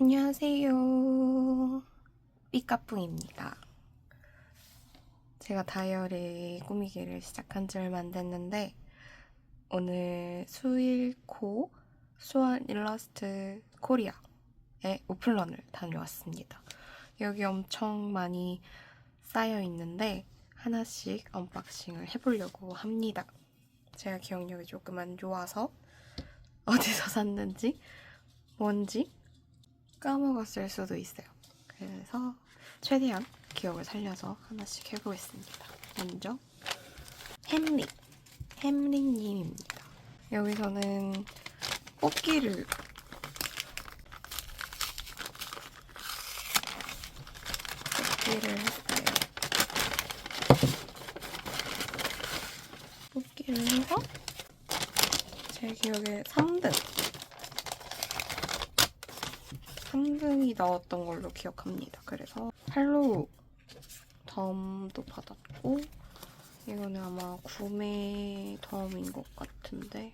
안녕하세요. 삐까뿡입니다. 제가 다이어리 꾸미기를 시작한 지 얼마 안 됐는데 오늘 수일코 수원 일러스트 코리아의 오픈런을 다녀왔습니다. 여기 엄청 많이 쌓여 있는데 하나씩 언박싱을 해보려고 합니다. 제가 기억력이 조금 안 좋아서 어디서 샀는지 뭔지 까먹었을 수도 있어요. 그래서 최대한 기억을 살려서 하나씩 해보겠습니다. 먼저 햄리, 햄리님입니다. 여기서는 뽑기를 뽑기를 했어요. 뽑기를 해서 제 기억에 3등 3등이 나왔던 걸로 기억합니다. 그래서 할로우 덤도 받았고 이거는 아마 구매 덤인 것 같은데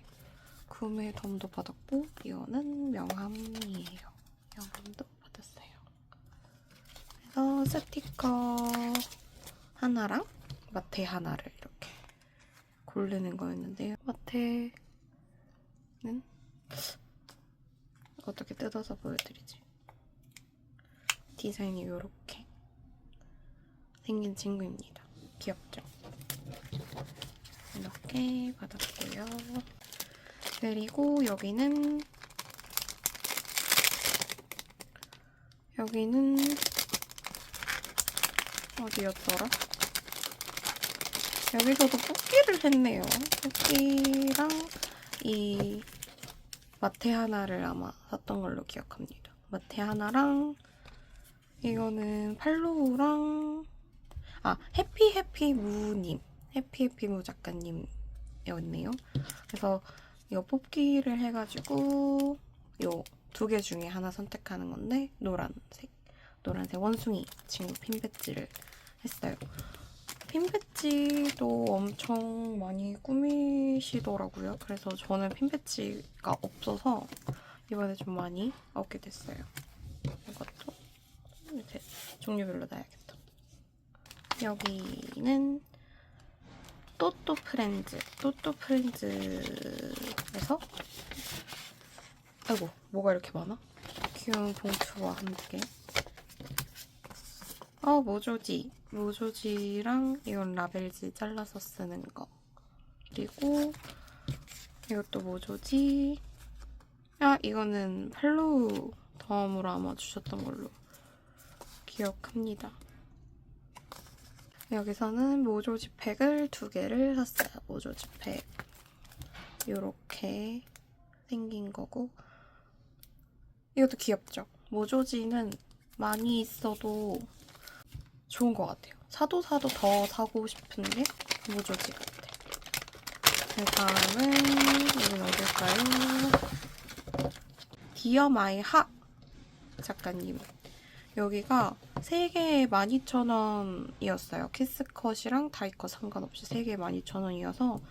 구매 덤도 받았고 이거는 명함이에요. 명함도 받았어요. 그래서 스티커 하나랑 마테 하나를 이렇게 고르는 거였는데요. 마테는 어떻게 뜯어서 보여드리지? 디자인이 이렇게 생긴 친구입니다. 귀엽죠? 이렇게 받았고요. 그리고 여기는 여기는 어디였더라? 여기서도 뽑기를 했네요. 뽑기랑 이 마테 하나를 아마 샀던 걸로 기억합니다. 마테 하나랑 이거는 팔로우랑 아 해피 해피 무님 해피 해피 무 작가님이었네요. 그래서 이거 뽑기를 해가지고 요 두 개 중에 하나 선택하는 건데 노란색 노란색 원숭이 친구 핀 배지를 했어요. 핀 배지도 엄청 많이 꾸미시더라고요. 그래서 저는 핀 배지가 없어서 이번에 좀 많이 얻게 됐어요. 종류별로 놔야겠다. 여기는 또또 프렌즈, 또또 프렌즈에서 아이고 뭐가 이렇게 많아? 귀여운 봉투와 함께. 어 모조지. 모조지랑 이건 라벨지 잘라서 쓰는 거. 그리고 이것도 모조지. 아 이거는 팔로우 덤으로 아마 주셨던 걸로 기억합니다 여기서는 모조 지 팩을 두 개를 샀어요 모조 지 팩 요렇게 생긴 거고 이것도 귀엽죠 모조지는 많이 있어도 좋은 것 같아요. 사도 사도 더 사고 싶은 게 모조지 같아. 그 다음은 여긴 어딜까요? 디어 마이 하 작가님. 여기가 3개에 12,000원이었어요. 키스컷이랑 다이컷 상관없이 3개에 12,000원이어서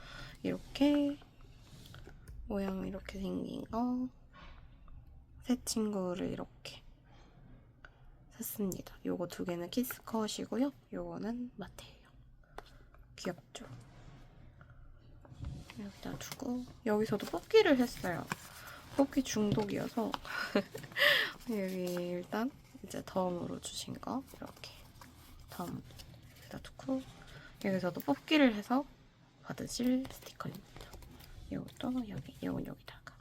이렇게 모양 이렇게 생긴 거 새 친구를 이렇게 샀습니다. 요거 두 개는 키스컷이고요. 요거는 마테예요. 귀엽죠? 여기다 두고 여기서도 뽑기를 했어요. 뽑기 중독이어서 여기 일단 이제 덤으로 주신 거 이렇게 덤 여기다 두고 여기서도 뽑기를 해서 받으실 스티커입니다. 요것도 여기 요건 여기다가.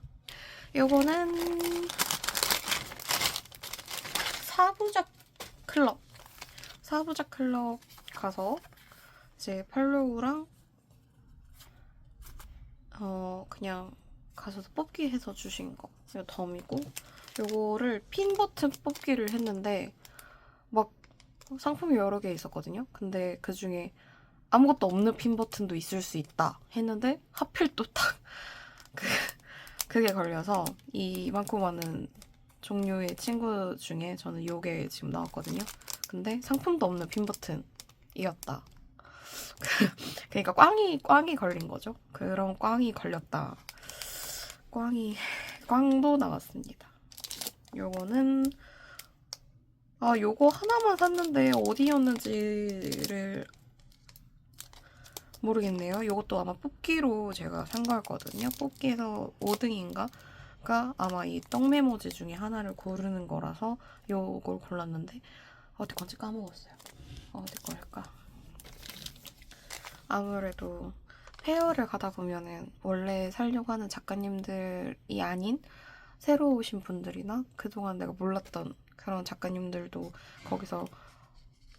요거는 사부작 클럽. 사부작 클럽 가서 이제 팔로우랑 어 그냥 가서 뽑기 해서 주신 거. 이거 덤이고 요거를 핀 버튼 뽑기를 했는데 막 상품이 여러 개 있었거든요 근데 그 중에 아무것도 없는 핀 버튼도 있을 수 있다 했는데 하필 또 딱 그, 그게 걸려서 이만큼 많은 종류의 친구 중에 저는 요게 지금 나왔거든요. 근데 상품도 없는 핀 버튼이었다. 그러니까 꽝이 꽝이 걸린 거죠. 그런 꽝이 걸렸다. 꽝이 꽝도 나왔습니다. 요거는 아 요거 하나만 샀는데 어디였는지를 모르겠네요. 요것도 아마 뽑기로 제가 산 거였거든요. 뽑기에서 5등인가? 가 아마 이 떡메모지 중에 하나를 고르는 거라서 요걸 골랐는데 어디 건지 까먹었어요. 어디 걸까? 아무래도 페어를 가다 보면은 원래 살려고 하는 작가님들이 아닌 새로 오신 분들이나 그동안 내가 몰랐던 그런 작가님들도 거기서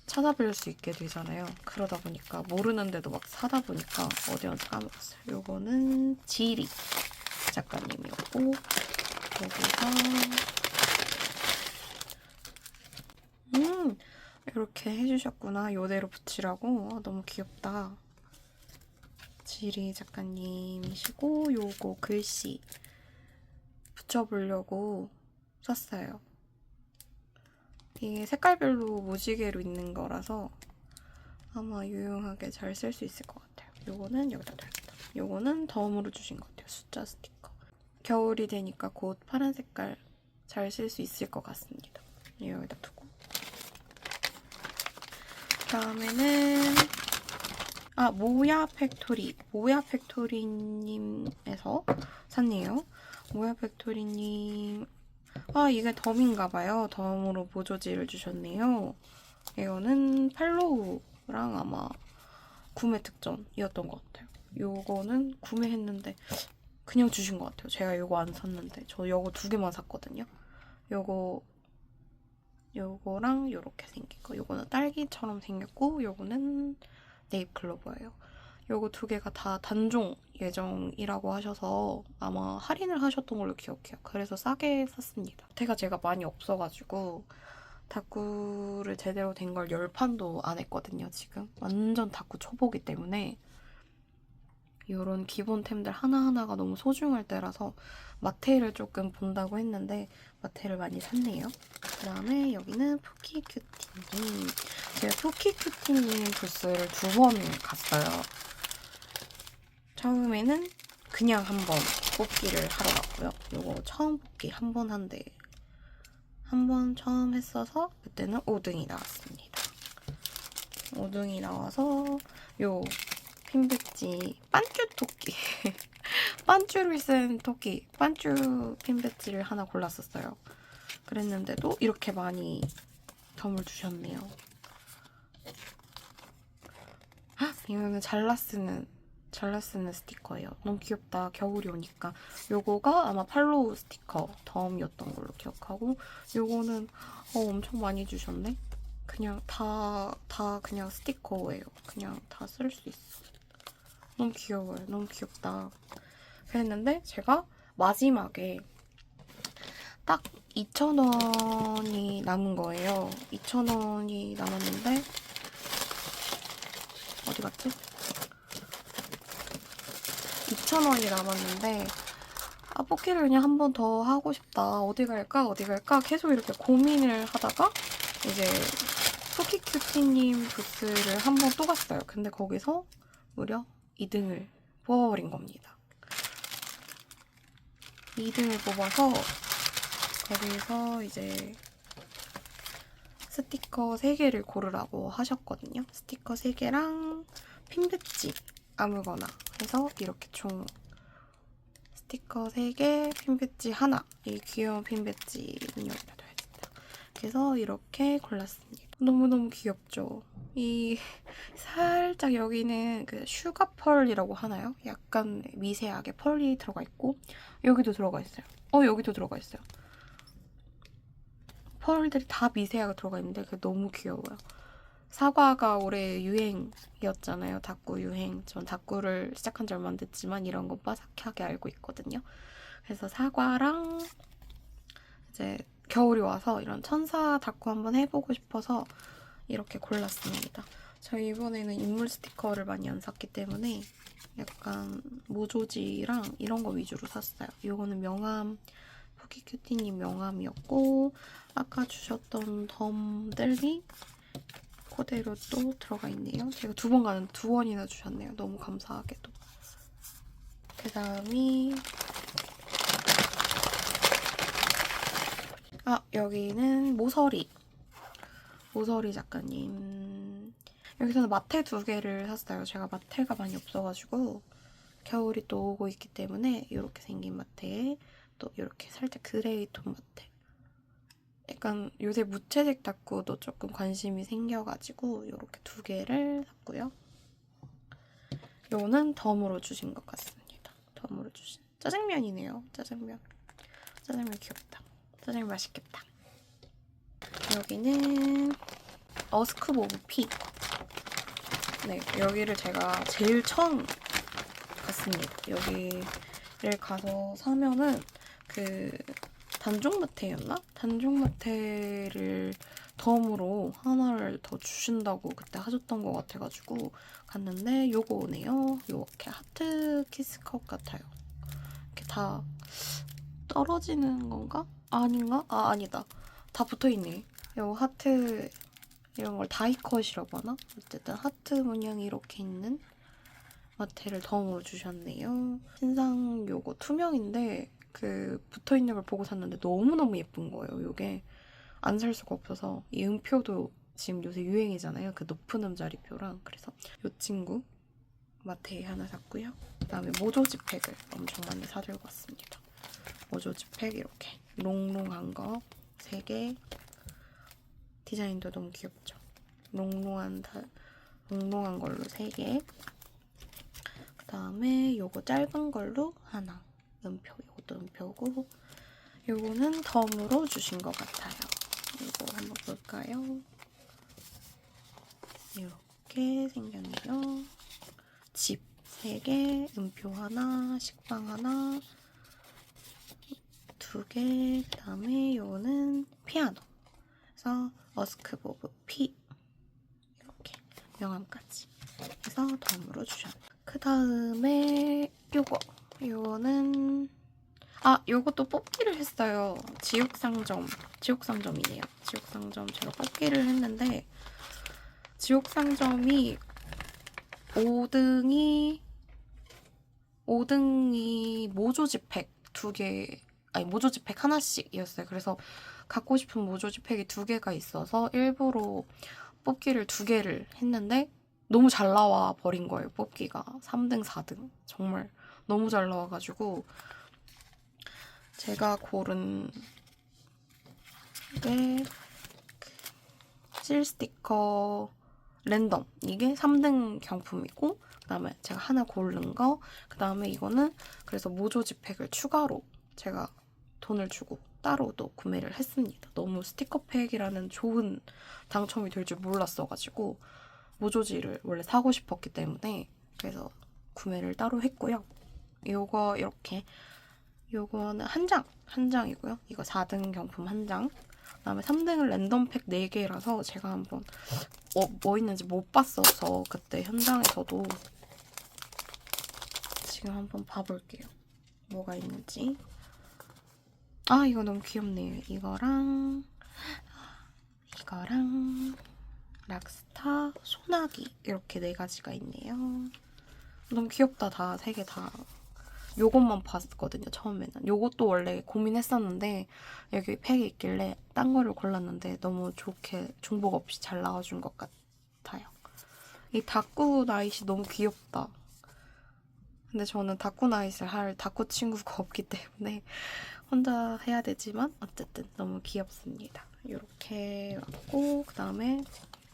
찾아뵐 수 있게 되잖아요. 그러다 보니까 모르는데도 막 사다 보니까 어디였는지 까먹었어요. 요거는 지리 작가님이었고 여기가 음 이렇게 해주셨구나. 요대로 붙이라고. 아, 너무 귀엽다. 지리 작가님이시고 요거 글씨 붙여보려고 썼어요. 이게 색깔별로 무지개로 있는 거라서 아마 유용하게 잘 쓸 수 있을 것 같아요. 요거는 여기다 둬야겠다. 요거는 덤으로 주신 것 같아요. 숫자 스티커. 겨울이 되니까 곧 파란 색깔 잘 쓸 수 있을 것 같습니다. 여기다 두고. 다음에는 아 모야 팩토리 모야 팩토리님에서 샀네요. 모야 팩토리님 아 이게 덤인가 봐요. 덤으로 보조지를 주셨네요. 이거는 팔로우랑 아마 구매 특전이었던 것 같아요. 요거는 구매했는데 그냥 주신 것 같아요. 제가 요거 안 샀는데 저 요거 두 개만 샀거든요. 요거 요거랑 요렇게 생긴 거. 요거는 딸기처럼 생겼고 요거는 네잎클로버예요. 요거 두 개가 다 단종 예정이라고 하셔서 아마 할인을 하셨던 걸로 기억해요. 그래서 싸게 샀습니다. 태가 제가 많이 없어가지고 다꾸를 제대로 된 걸 열 판도 안 했거든요, 지금. 완전 다꾸 초보기 때문에 이런 기본템들 하나하나가 너무 소중할 때라서 마테를 조금 본다고 했는데 마테를 많이 샀네요. 그 다음에 여기는 푸키큐티님. 제가 푸키큐티님 부스를 두 번 갔어요. 처음에는 그냥 한번 뽑기를 하러 갔고요. 요거 처음 뽑기 한 번 한대. 한번 처음 했어서 그때는 5등이 나왔습니다. 5등이 나와서 요 핀배지 반쭈 토끼 반쭈를 쓴 토끼 반쭈 핀배지를 하나 골랐었어요. 그랬는데도 이렇게 많이 덤을 주셨네요. 헉, 이거는 잘라 쓰는 잘라 쓰는 스티커예요. 너무 귀엽다. 겨울이 오니까. 요거가 아마 팔로우 스티커 덤이었던 걸로 기억하고 요거는 어, 엄청 많이 주셨네. 그냥 다, 다 그냥 스티커예요. 그냥 다 쓸 수 있어. 너무 귀여워요. 너무 귀엽다. 그랬는데 제가 마지막에 딱 2,000원이 남은 거예요. 2,000원이 남았는데 어디 갔지? 2,000원이 남았는데 아 뽑기를 그냥 한 번 더 하고 싶다. 어디 갈까? 어디 갈까? 계속 이렇게 고민을 하다가 이제 토끼큐티님 부스를 한 번 또 갔어요. 근데 거기서 무려 2등을 뽑아버린 겁니다. 2등을 뽑아서 거기서 이제 스티커 3개를 고르라고 하셨거든요. 스티커 3개랑 핀 배지 아무거나 해서 이렇게 총 스티커 3개, 핀 배지 하나. 이 귀여운 핀 배지는 여기다 둬야겠다. 그래서 이렇게 골랐습니다. 너무너무 귀엽죠? 이 살짝 여기는 그 슈가 펄이라고 하나요? 약간 미세하게 펄이 들어가 있고 여기도 들어가 있어요. 어 여기도 들어가 있어요. 펄들이 다 미세하게 들어가 있는데 그게 너무 귀여워요. 사과가 올해 유행이었잖아요. 다꾸 유행. 전 다꾸를 시작한 지 얼마 안 됐지만 이런 거 빠삭하게 알고 있거든요. 그래서 사과랑 이제 겨울이 와서 이런 천사 다꾸 한번 해보고 싶어서 이렇게 골랐습니다. 저 이번에는 인물 스티커를 많이 안 샀기 때문에 약간 모조지랑 이런 거 위주로 샀어요. 이거는 명함, 포키큐티님 명함이었고 아까 주셨던 덤들이 그대로 또 들어가 있네요. 제가 두 번 가는 두 원이나 주셨네요. 너무 감사하게도. 그 다음이 아, 여기는 모서리. 모서리 작가님. 여기서는 마테 두 개를 샀어요. 제가 마테가 많이 없어가지고 겨울이 또 오고 있기 때문에 이렇게 생긴 마테에 또 이렇게 살짝 그레이 톤 마테. 약간 요새 무채색 닦고도 조금 관심이 생겨가지고 이렇게 두 개를 샀고요. 요거는 덤으로 주신 것 같습니다. 덤으로 주신 짜장면이네요. 짜장면. 짜장면 귀엽다. 짜장면 맛있겠다. 여기는 어스크 오브 피. 네, 여기를 제가 제일 처음 갔습니다. 여기를 가서 사면은 그 단종마테였나? 단종마테를 덤으로 하나를 더 주신다고 그때 하셨던 것 같아가지고 갔는데 요거 오네요. 요렇게 하트 키스컵 같아요. 이렇게 다 떨어지는 건가? 아닌가? 아 아니다. 다 붙어있네. 요 하트 이런 걸 다이컷이라고 하나? 어쨌든 하트 문양이 이렇게 있는 마테를 덤으로 주셨네요. 신상 요거 투명인데 그 붙어 있는 걸 보고 샀는데 너무너무 예쁜 거예요. 요게 안 살 수가 없어서 이 음표도 지금 요새 유행이잖아요. 그 높은 음자리표랑 그래서 요 친구 마테에 하나 샀고요. 그다음에 모조지 팩을 엄청 많이 사들고 왔습니다. 모조지 팩 이렇게 롱롱한 거 3개 디자인도 너무 귀엽죠. 롱롱한 다, 롱롱한 걸로 3개 그 다음에 요거 짧은 걸로 하나 음표 요것도 음표고 요거는 덤으로 주신 것 같아요. 이거 한번 볼까요? 이렇게 생겼네요. 집 3개, 음표 하나, 식빵 하나, 두 개, 그 다음에 요거는 피아노. 그래서 머스크 보브 피 이렇게 명함까지 해서 덤으로 주셨네요. 그 다음에 요거 요거는 아 요것도 뽑기를 했어요. 지옥상점 지옥상점이네요. 지옥상점 제가 뽑기를 했는데 지옥상점이 5등이 5등이 모조지팩 두 개, 아니 모조지팩 하나씩이었어요. 그래서 갖고 싶은 모조지팩이 두 개가 있어서 일부러 뽑기를 두 개를 했는데 너무 잘 나와 버린 거예요. 뽑기가 3등, 4등 정말 너무 잘 나와가지고 제가 고른 게 실 스티커 랜덤 이게 3등 경품이고 그 다음에 제가 하나 고른 거 그 다음에 이거는 그래서 모조지 팩을 추가로 제가 돈을 주고 따로 또 구매를 했습니다. 너무 스티커팩이라는 좋은 당첨이 될 줄 몰랐어가지고 모조지를 원래 사고 싶었기 때문에 그래서 구매를 따로 했고요. 요거 이렇게 요거는 한 장, 한 장이고요. 이거 4등 경품 한 장. 그다음에 3등은 랜덤 팩 4개라서 제가 한번 어, 뭐 있는지 못 봤어서 그때 현장에서도 지금 한번 봐볼게요. 뭐가 있는지. 아 이거 너무 귀엽네요. 이거랑 이거랑 락스타, 소나기 이렇게 네 가지가 있네요. 너무 귀엽다 다 세 개 다. 요것만 봤거든요 처음에는. 요것도 원래 고민했었는데 여기 팩이 있길래 딴 거를 골랐는데 너무 좋게 중복 없이 잘 나와준 것 같아요. 이 다꾸 나잇이 너무 귀엽다. 근데 저는 다꾸 나잇을 할 다꾸 친구가 없기 때문에 혼자 해야 되지만 어쨌든 너무 귀엽습니다. 이렇게 왔고 그 다음에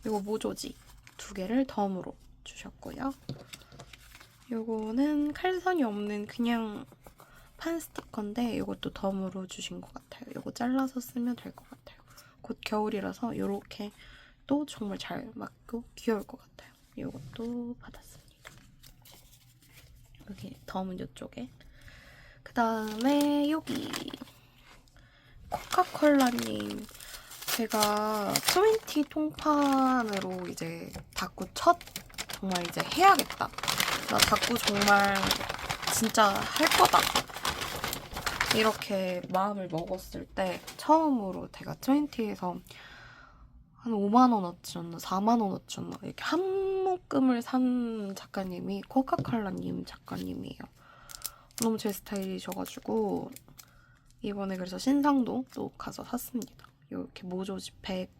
이거 모조지 두 개를 덤으로 주셨고요. 요거는 칼선이 없는 그냥 판 스티커인데 이것도 덤으로 주신 것 같아요. 이거 잘라서 쓰면 될 것 같아요. 곧 겨울이라서 이렇게 또 정말 잘 맞고 귀여울 것 같아요. 이것도 받았습니다. 여기 덤은 이쪽에. 그 다음에 여기 코카콜라님 제가 20 통판으로 이제 닭구 첫 정말 이제 해야겠다. 나 닭구 정말 진짜 할 거다. 이렇게 마음을 먹었을 때 처음으로 제가 20에서 한 5만 원 어치였나 4만 원 어치였나 이렇게 한 묶음을 산 작가님이 코카콜라님 작가님이에요. 너무 제 스타일이셔가지고 이번에 그래서 신상도 또 가서 샀습니다. 이렇게 모조지팩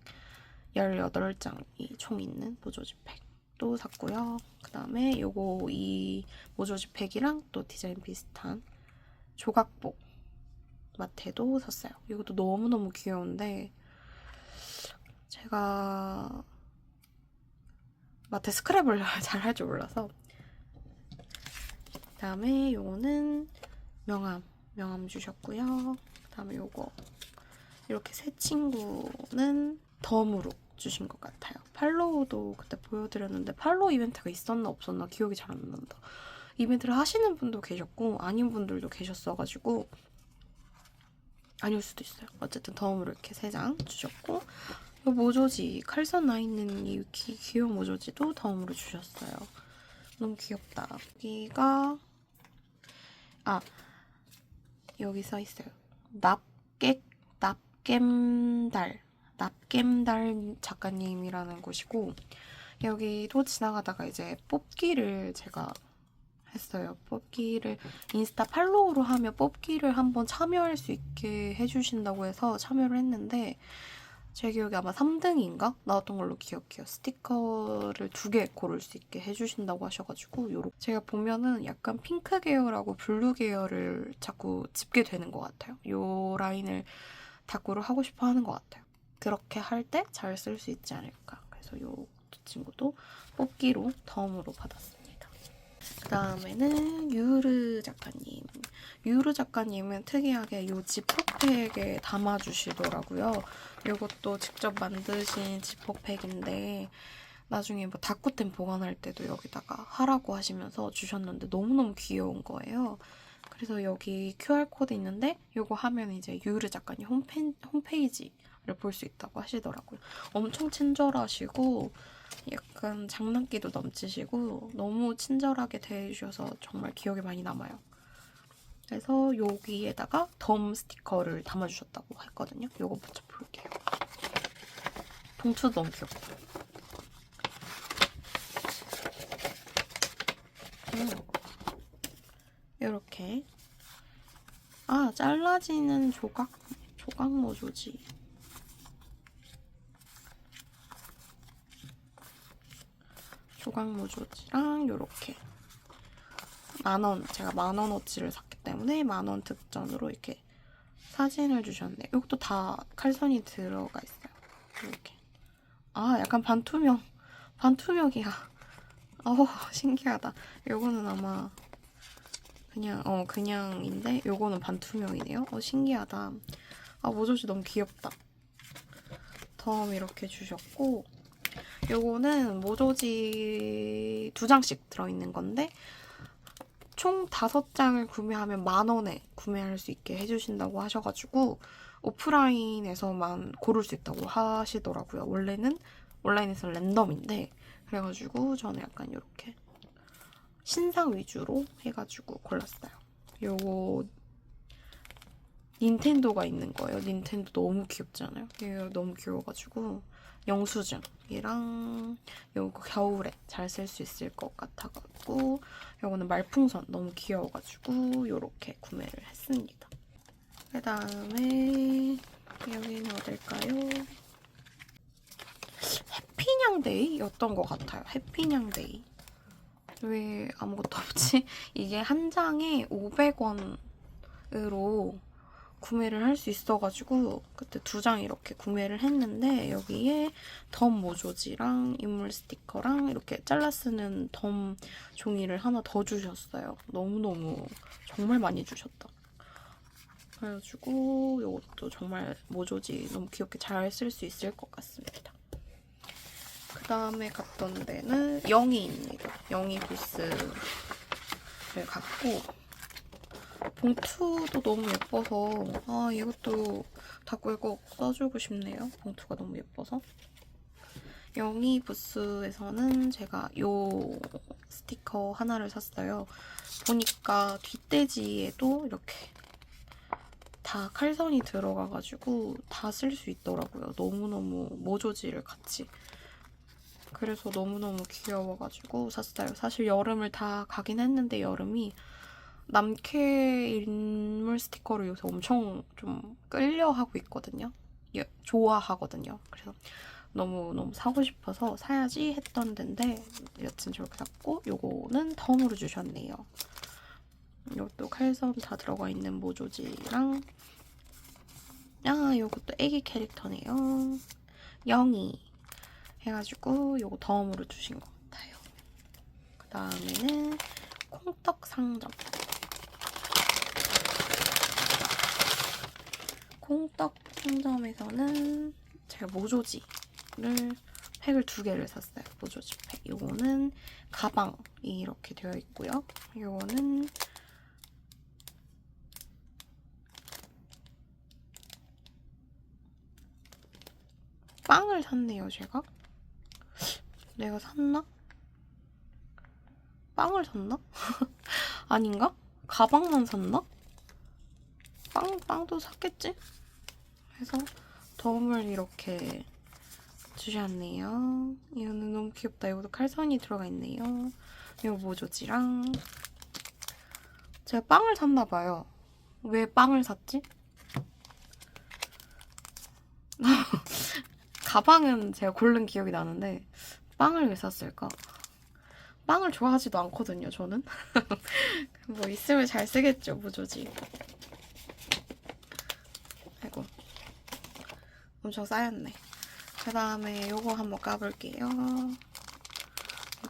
18장이 총 있는 모조지팩 도 샀고요. 그 다음에 요거 이 모조지 팩이랑 또 디자인 비슷한 조각복 마테도 샀어요. 이것도 너무너무 귀여운데 제가 마테 스크랩을 잘 할 줄 몰라서 그 다음에 요거는 명함 명함 주셨고요. 그 다음에 요거 이렇게 새 친구는 덤으로 주신 것 같아요. 팔로우도 그때 보여드렸는데 팔로우 이벤트가 있었나 없었나 기억이 잘 안 난다. 이벤트를 하시는 분도 계셨고 아닌 분들도 계셨어가지고 아닐 수도 있어요. 어쨌든 덤으로 이렇게 세 장 주셨고 이 모조지 칼선 나 있는 이 귀, 귀여운 모조지도 덤으로 주셨어요. 너무 귀엽다. 여기가 아 여기 써 있어요. 납객 납겜달 납겜달 작가님이라는 곳이고 여기도 지나가다가 이제 뽑기를 제가 했어요. 뽑기를 인스타 팔로우로 하면 뽑기를 한번 참여할 수 있게 해주신다고 해서 참여를 했는데 제 기억에 아마 3등인가 나왔던 걸로 기억해요. 스티커를 두 개 고를 수 있게 해주신다고 하셔가지고 요렇게 제가 보면은 약간 핑크 계열하고 블루 계열을 자꾸 짚게 되는 것 같아요. 요 라인을 다꾸를 하고 싶어 하는 것 같아요. 그렇게 할 때 잘 쓸 수 있지 않을까. 그래서 요두 친구도 뽑기로 덤으로 받았습니다. 그 다음에는 유르 작가님. 유르 작가님은 특이하게 요 지퍼팩에 담아주시더라고요. 이것도 직접 만드신 지퍼팩인데 나중에 뭐 다꾸템 보관할 때도 여기다가 하라고 하시면서 주셨는데 너무너무 귀여운 거예요. 그래서 여기 QR코드 있는데 이거 하면 이제 유르 작가님 홈페, 홈페이지 를 볼 수 있다고 하시더라고요. 엄청 친절하시고 약간 장난기도 넘치시고 너무 친절하게 대해주셔서 정말 기억에 많이 남아요. 그래서 여기에다가 덤 스티커를 담아주셨다고 했거든요. 이거 먼저 볼게요. 봉투도 너무 귀엽다. 음. 이렇게 아 잘라지는 조각 조각 모조지. 조각 모 조지랑 요렇게 만원 제가 만원어치를 샀기 때문에 만원 특전으로 이렇게 사진을 주셨네 이것도 다 칼선이 들어가 있어요. 이렇게. 아 약간 반투명 반투명이야. 어우 신기하다. 요거는 아마 그냥 어 그냥인데 요거는 반투명이네요. 어 신기하다. 아 모조지 너무 귀엽다. 덤 이렇게 주셨고 요거는 모조지 두 장씩 들어있는 건데 총 다섯 장을 구매하면 만 원에 구매할 수 있게 해주신다고 하셔가지고 오프라인에서만 고를 수 있다고 하시더라고요. 원래는 온라인에서 랜덤인데 그래가지고 저는 약간 이렇게 신상 위주로 해가지고 골랐어요. 요거 닌텐도가 있는 거예요. 닌텐도 너무 귀엽잖아요. 이거 너무 귀여워가지고 영수증이랑 요거 겨울에 잘 쓸 수 있을 것 같아갖고 요거는 말풍선 너무 귀여워가지고 요렇게 구매를 했습니다. 그 다음에 여기는 어딜까요? 해피냥데이였던 것 같아요. 해피냥데이. 왜 아무것도 없지? 이게 한 장에 500원으로 구매를 할 수 있어가지고 그때 두 장 이렇게 구매를 했는데 여기에 덤 모조지랑 인물 스티커랑 이렇게 잘라 쓰는 덤 종이를 하나 더 주셨어요. 너무너무 정말 많이 주셨다. 그래가지고 이것도 정말 모조지 너무 귀엽게 잘 쓸 수 있을 것 같습니다. 그 다음에 갔던 데는 영희입니다. 영희 부스를 갔고 봉투도 너무 예뻐서 아 이것도 닫고 꼭 써주고 싶네요. 봉투가 너무 예뻐서. 영희 부스에서는 제가 요 스티커 하나를 샀어요. 보니까 뒷돼지에도 이렇게 다 칼선이 들어가가지고 다 쓸 수 있더라고요. 너무너무 모조지를 같이. 그래서 너무너무 귀여워가지고 샀어요. 사실 여름을 다 가긴 했는데 여름이 남캐 인물 스티커를 요새 엄청 좀 끌려 하고 있거든요. 예, 좋아하거든요. 그래서 너무 너무 사고 싶어서 사야지 했던 데인데 여튼 저렇게 샀고 요거는 덤으로 주셨네요. 이것도 칼섬 다 들어가 있는 모조지랑 아 요것도 애기 캐릭터네요. 영이 해가지고 요거 덤으로 주신 것 같아요. 그 다음에는 콩떡 상점. 콩떡 상점에서는 제가 모조지를 팩을 두 개를 샀어요. 모조지 팩. 요거는 가방이 이렇게 되어 있고요. 요거는 빵을 샀네요, 제가. 내가 샀나? 빵을 샀나? 아닌가? 가방만 샀나? 빵, 빵도 샀겠지? 그래서 덤을 이렇게 주셨네요. 이거는 너무 귀엽다. 이것도 칼선이 들어가 있네요. 이거 모조지랑 제가 빵을 샀나 봐요. 왜 빵을 샀지? 가방은 제가 고른 기억이 나는데 빵을 왜 샀을까? 빵을 좋아하지도 않거든요, 저는. 뭐 있으면 잘 쓰겠죠, 모조지. 아이고. 엄청 쌓였네. 그 다음에 요거 한번 까볼게요.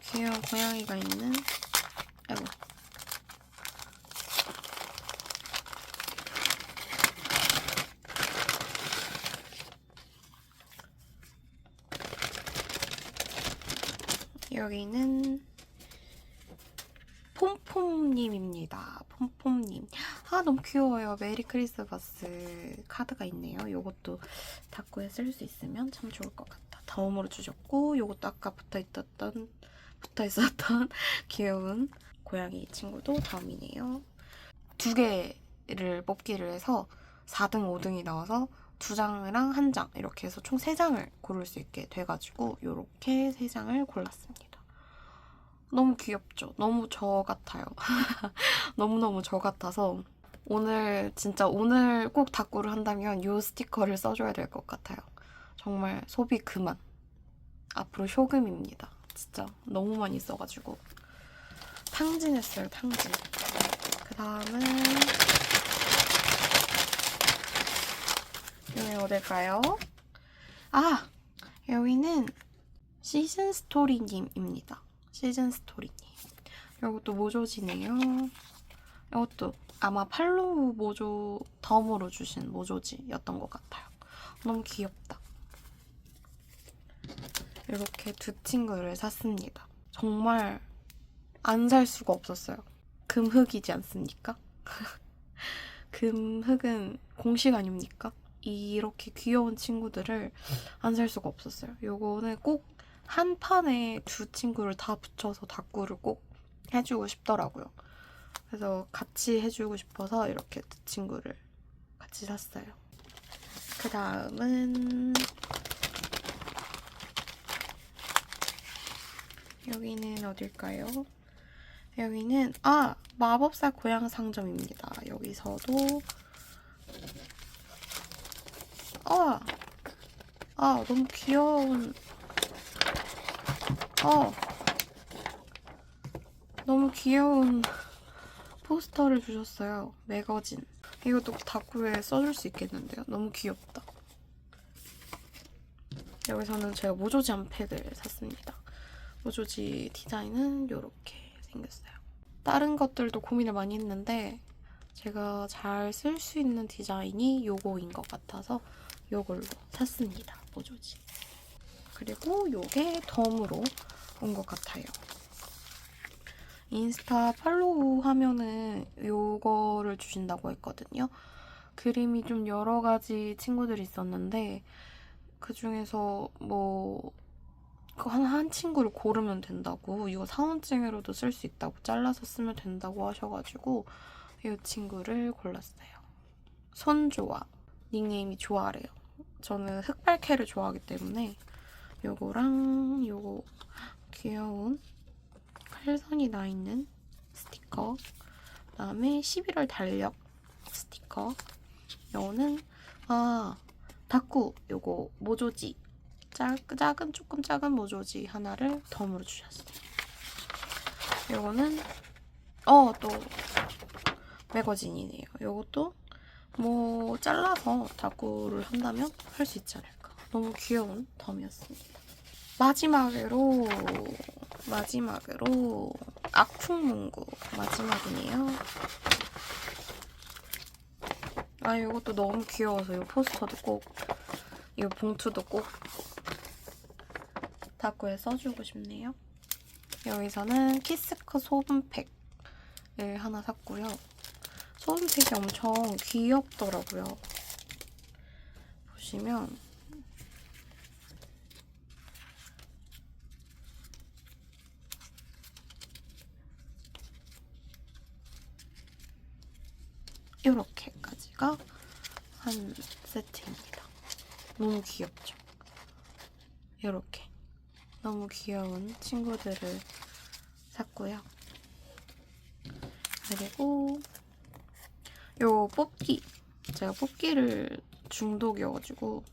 귀여운 고양이가 있는, 아이고. 여기는 폼폼님입니다. 폼폼님. 아, 너무 귀여워요. 메리 크리스마스 카드가 있네요. 요것도 닦고에 쓸 수 있으면 참 좋을 것 같다. 다음으로 주셨고, 요것도 아까 붙어 있었던, 붙어 있었던 귀여운 고양이 친구도 다음이네요. 두 개를 뽑기를 해서 4등, 5등이 나와서 두 장이랑 한 장 이렇게 해서 총 세 장을 고를 수 있게 돼가지고 요렇게 세 장을 골랐습니다. 너무 귀엽죠? 너무 저 같아요. 너무너무 저 같아서 오늘 진짜 오늘 꼭 다꾸를 한다면 요 스티커를 써줘야 될 것 같아요. 정말 소비 그만. 앞으로 효금입니다. 진짜 너무 많이 써가지고 탕진했어요. 탕진. 그 다음은 여기 어딜까요? 아 여기는 시즌 스토리님입니다. 시즌 스토리님. 이것도 모조지네요. 이것도 아마 팔로우 모조 덤으로 주신 모조지였던 것 같아요. 너무 귀엽다. 이렇게 두 친구를 샀습니다. 정말 안 살 수가 없었어요. 금흑이지 않습니까? 금흑은 공식 아닙니까? 이렇게 귀여운 친구들을 안 살 수가 없었어요. 요거는 꼭 한 판에 두 친구를 다 붙여서 다꾸를 꼭 해주고 싶더라고요. 그래서 같이 해주고 싶어서 이렇게 두 친구를 같이 샀어요. 그 다음은 여기는 어딜까요? 여기는 아 마법사 고향 상점입니다. 여기서도 아, 아 너무 귀여운 어 너무 귀여운 포스터를 주셨어요. 매거진. 이것도 다꾸에 써줄 수 있겠는데요. 너무 귀엽다. 여기서는 제가 모조지 한 팩을 샀습니다. 모조지 디자인은 이렇게 생겼어요. 다른 것들도 고민을 많이 했는데 제가 잘 쓸 수 있는 디자인이 요거인 것 같아서 요걸로 샀습니다. 모조지. 그리고 요게 덤으로 온 것 같아요. 인스타 팔로우 하면은 요거를 주신다고 했거든요. 그림이 좀 여러 가지 친구들이 있었는데 그 중에서 뭐 한, 한 친구를 고르면 된다고 이거 사원증으로도 쓸 수 있다고 잘라서 쓰면 된다고 하셔가지고 이 친구를 골랐어요. 손조아 닉네임이 조아래요. 저는 흑발캐를 좋아하기 때문에 요거랑 요거 귀여운 칼선이 나 있는 스티커 그 다음에 11월 달력 스티커. 요거는 아 다쿠 요거 모조지 작, 작은 조금 작은 모조지 하나를 덤으로 주셨어요. 요거는 어 또 매거진이네요. 요것도 뭐 잘라서 다쿠를 한다면 할 수 있지 않을까. 너무 귀여운 덤이었습니다. 마지막으로 마지막으로 악풍문구 마지막이네요. 아 이것도 너무 귀여워서 이 포스터도 꼭 이 봉투도 꼭 다쿠에 써주고 싶네요. 여기서는 키스커 소분팩을 하나 샀고요. 소분팩이 엄청 귀엽더라고요. 보시면 이렇게까지가 한 세트입니다. 너무 귀엽죠? 이렇게 너무 귀여운 친구들을 샀고요. 그리고 요 뽑기 제가 뽑기를 중독이어가지고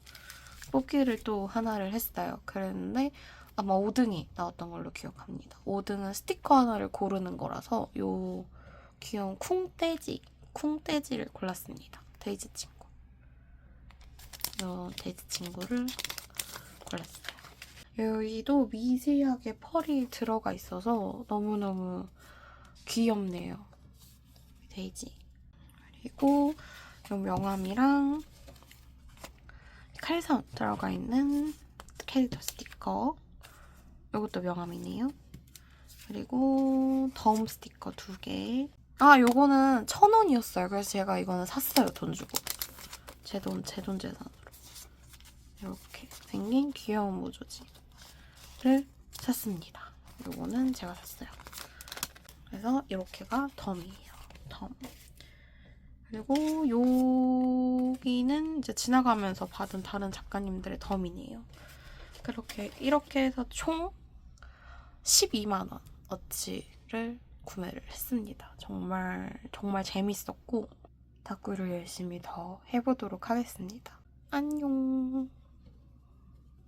뽑기를 또 하나를 했어요. 그랬는데 아마 5등이 나왔던 걸로 기억합니다. 5등은 스티커 하나를 고르는 거라서 요 귀여운 쿵떼지 쿵떼지를 골랐습니다. 데이지 친구. 요 데이지 친구를 골랐어요. 여기도 미세하게 펄이 들어가 있어서 너무너무 귀엽네요. 데이지. 그리고 요 명암이랑 칼선 들어가 있는 캐릭터 스티커. 요것도 명암이네요. 그리고 덤 스티커 두 개. 아, 요거는 천 원이었어요. 그래서 제가 이거는 샀어요. 돈 주고. 제 돈, 제 돈 재산으로. 이렇게 생긴 귀여운 모조지를 샀습니다. 요거는 제가 샀어요. 그래서 이렇게가 덤이에요. 덤. 그리고 여기는 이제 지나가면서 받은 다른 작가님들의 덤이네요. 그렇게 이렇게 해서 총 12만 원 어치를 구매를 했습니다. 정말 정말 재밌었고 다꾸를 열심히 더 해보도록 하겠습니다. 안녕.